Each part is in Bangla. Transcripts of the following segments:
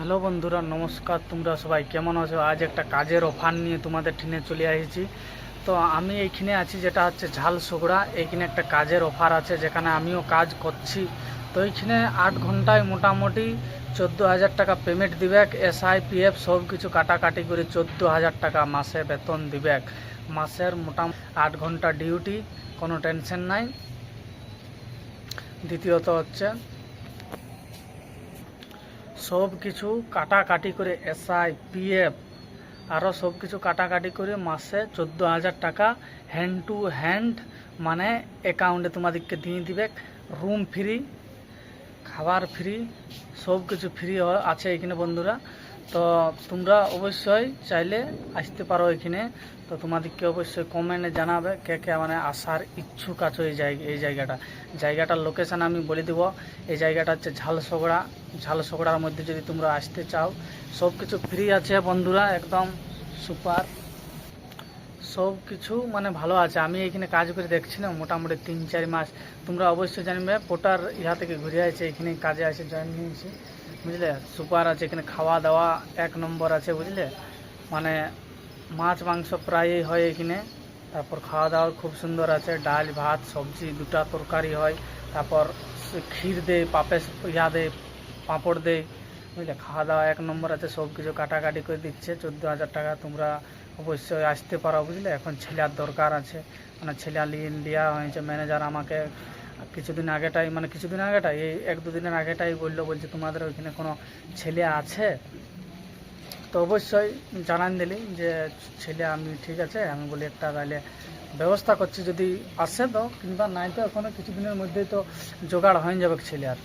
হ্যালো বন্ধুরা, নমস্কার। তোমরা সবাই কেমন আছো? আজ একটা কাজের অফার নিয়ে তোমাদের ঠিনে চলে এসেছি তো আমি এইখানে আছি, যেটা হচ্ছে ঝাল সোগড়া এইখানে একটা কাজের অফার আছে, যেখানে আমিও কাজ করছি। তো এইখানে আট ঘন্টায় মোটামুটি চোদ্দ হাজার টাকা পেমেন্ট দিবেক। এসআই পিএফ সব কিছু কাটাকাটি করে চোদ্দ হাজার টাকা মাসে বেতন দিবেক। মাসের মোটামুটি আট ঘণ্টা ডিউটি কোনো টেনশন নাই। দ্বিতীয়ত হচ্ছে সব কিছু কাটাকাটি করে এসআই পিএফ আরও সব কিছু কাটাকাটি করে মাসে চোদ্দ হাজার টাকা হ্যান্ড টু হ্যান্ড মানে অ্যাকাউন্টে তোমাদেরকে দিয়ে দিবে রুম ফ্রি খাবার ফ্রি সব কিছু ফ্রি আছে এখানে বন্ধুরা। তো তোমরা অবশ্যই চাইলে আসতে পারো এখানে। তো তোমাদেরকে অবশ্যই কমেন্টে জানাবে কে কে মানে আসার ইচ্ছুক আছো এই জায়গা এই জায়গাটা। জায়গাটার লোকেশান আমি বলে দেবো। এই জায়গাটা হচ্ছে ঝালসগড়া। ঝালসগড়ার মধ্যে যদি তোমরা আসতে চাও সব কিছু ফ্রি আছে বন্ধুরা, একদম সুপার সব কিছু মানে ভালো আছে। আমি এখানে কাজ করে দেখছি না, মোটামুটি তিন চার মাস। তোমরা অবশ্যই জানবে, পোটার ইহা থেকে ঘুরে আছে এখানে কাজে আছে জয়েন নিয়েছি বুঝলে? সুপার আছে, এখানে খাওয়া দাওয়া এক নম্বর আছে, বুঝলে? মানে মাছ, মাংস প্রায়ই হয় এখানে। তারপর খাওয়া দাওয়া খুব সুন্দর আছে, ডাল, ভাত, সবজি, দুটা তরকারি হয়। তারপর ক্ষীর দেয় পাপে ইয়া দেয়, পাঁপড় দেয়, বুঝলে? খাওয়া দাওয়া এক নম্বর আছে সব কিছু কাটাকাটি করে দিচ্ছে। চোদ্দ হাজার টাকা তোমরা অবশ্যই আসতে পারো, বুঝলে? এখন ছেলের দরকার আছে। মানে ছেলে লিয়ে দেওয়া হয়েছে, ম্যানেজার আমাকে কিছুদিন আগেটাই মানে কিছুদিন আগেটাই, এই এক দুদিনের আগেটাই বলল, বলছে, তোমাদের ওইখানে কোনো ছেলে আছে? তো অবশ্যই জানান দিলি যে, ছেলে আমি, ঠিক আছে, আমি বলি একটা তাহলে ব্যবস্থা করছি, যদি আসে তো, কিংবা নাই তো এখনও কিছুদিনের মধ্যেই তো জোগাড় হয়ে যাবে ছেলে আর।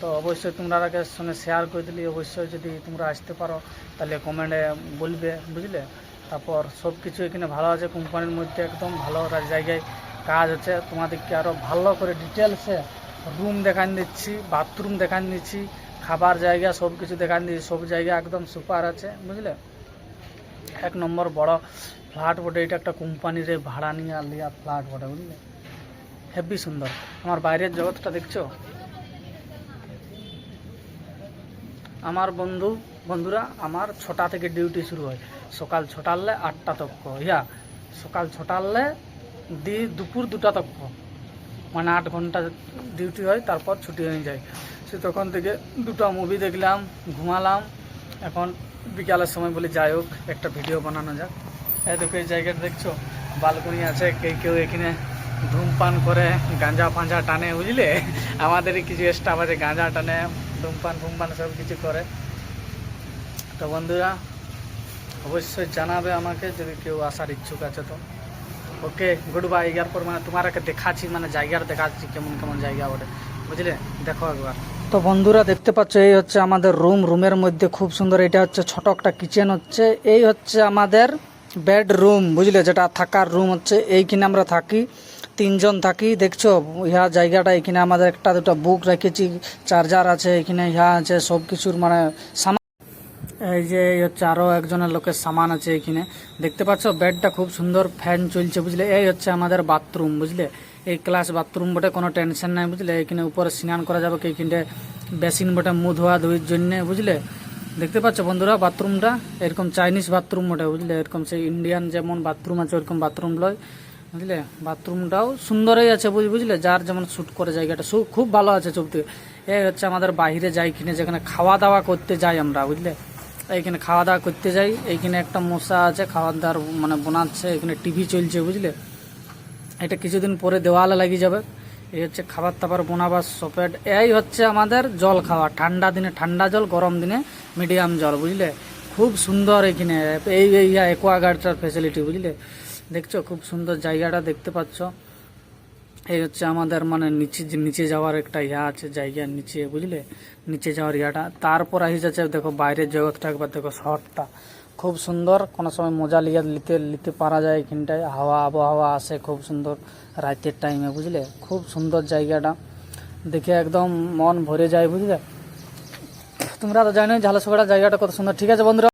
তো অবশ্যই তোমরা আগে সঙ্গে শেয়ার করে দিলি, অবশ্যই যদি তোমরা আসতে পারো, তাহলে কমেন্টে বলবে, বুঝলে? তারপর সব কিছু এখানে ভালো আছে কোম্পানির মধ্যে একদম ভালো জায়গায় কাজ আছে, তোমাদেরকে আরও ভালো করে ডিটেলসে রুম দেখান দিচ্ছি বাথরুম দেখান দিচ্ছি, খাবার জায়গা সব কিছু দেখান দিচ্ছি, সব জায়গা একদম সুপার আছে, বুঝলে? এক নম্বর বড় ফ্ল্যাট বটে, এটা একটা কোম্পানির ভাড়া নিয়ে লিয়া ফ্ল্যাট বটে, বুঝলে? হেভি সুন্দর। আমার বাইরের জগৎটা দেখছ? আমার বন্ধু, বন্ধুরা, আমার ছটা থেকে ডিউটি শুরু হয়। সকাল ছটালে আটটা তক, ইয়া, সকাল ছটালে দি দুপুর দুটা তক মানে আট ঘণ্টা ডিউটি হয়, তারপর ছুটি হয়ে যায়। সে তখন থেকে দুটো মুভি দেখলাম, ঘুমালাম। এখন বিকালের সময় বলি, যাই হোক, একটা ভিডিও বানানো যাক। এই দেখো, এই জায়গাটা দেখছ? বালকনি আছে, কেউ কেউ এখানে ধূমপান করে, গাঁজা ফাঁজা টানে, বুঝলে? আমাদের কিছু স্টাফ আছে, গাঁজা টানে, ধূমপান ফুমপান সব কিছু করে। তো বন্ধুরা, অবশ্যই জানাবে আমাকে, যদি কেউ আসার ইচ্ছুক আছে তো। ওকে গুড বাই ইয়ার পর মানে তোমারকে দেখাচ্ছি মানে জায়গার দেখাচ্ছি, কেমন কেমন জায়গা ওটা বুঝলে? দেখো একবার। তো বন্ধুরা, দেখতে পাচ্ছ, এই হচ্ছে আমাদের রুম রুমের মধ্যে খুব সুন্দর, এটা হচ্ছে ছোট একটা কিচেন হচ্ছে। এই হচ্ছে আমাদের বেডরুম বুঝলে? যেটা থাকার রুম হচ্ছে, এইখানে আমরা থাকি, তিনজন থাকি, দেখছ? ইহা জায়গাটা এখানে আমাদের একটা দুটো বুক রেখেছি চার্জার আছে এখানে ইহা আছে সব কিছুর মানে এই যে হচ্ছে আরও একজনের লোকের সামান আছে এখানে। দেখতে পাচ্ছ, বেডটা খুব সুন্দর, ফ্যান চলছে, বুঝলে? এই হচ্ছে আমাদের বাথরুম, বুঝলে? এই ক্লাস বাথরুম বটে, কোনো টেনশন নাই, বুঝলে? এখানে উপরে স্নান করা যাবে এইখানটা বেসিন বটে মুখ ধোয়া ধুইর জন্য, বুঝলে? দেখতে পাচ্ছ বন্ধুরা, বাথরুমটা এরকম চাইনিজ বাথরুম বটে, বুঝলে? এরকম সেই ইন্ডিয়ান যেমন বাথরুম আছে, ওরকম বাথরুম লয়, বুঝলে? বাথরুমটাও সুন্দরই আছে, বুঝ- বুঝলে? যার যেমন শ্যুট করে জায়গাটা খুব ভালো আছে চলতে এই হচ্ছে আমাদের বাইরে যাই কিনে, যেখানে খাওয়া দাওয়া করতে যাই আমরা, বুঝলে? এইখানে খাওয়া দাওয়া করতে যাই। এইখানে একটা মশা আছে খাওয়া দাওয়ার মানে বানাচ্ছে, এখানে টিভি চলছে, বুঝলে? এটা কিছুদিন পরে দেওয়ালে লাগিয়ে যাবে। এই হচ্ছে খাবার টাবার বোনাবার সপেট এই হচ্ছে আমাদের জল খাওয়া, ঠান্ডা দিনে ঠান্ডা জল, গরম দিনে মিডিয়াম জল, বুঝলে? খুব সুন্দর এখানে, এই এই অ্যাকোয়াগার্ডটার ফেসিলিটি বুঝলে? দেখছ? খুব সুন্দর জায়গাটা দেখতে পাচ্ছ। এই হচ্ছে আমাদের মানে নিচে নিচে যাওয়ার একটা ইয়া আছে, জায়গা নিচে, বুঝলে? নিচে যাওয়ার ইয়াটা। তারপর আসি যাচ্ছে, দেখো বাইরের জগৎটা একবার দেখো শহরটা। খুব সুন্দর। কোনো সময় মজা লিয়ে নিতে নিতে পারা যায় এখানটায় হাওয়া, আবহাওয়া আসে খুব সুন্দর রাতের টাইমে বুঝলে? খুব সুন্দর জায়গাটা। দেখে একদম মন ভরে যায়, বুঝলে? তোমরা তো জানোই ঝালসগড়া জায়গাটা কত সুন্দর। ঠিক আছে বন্ধুরা।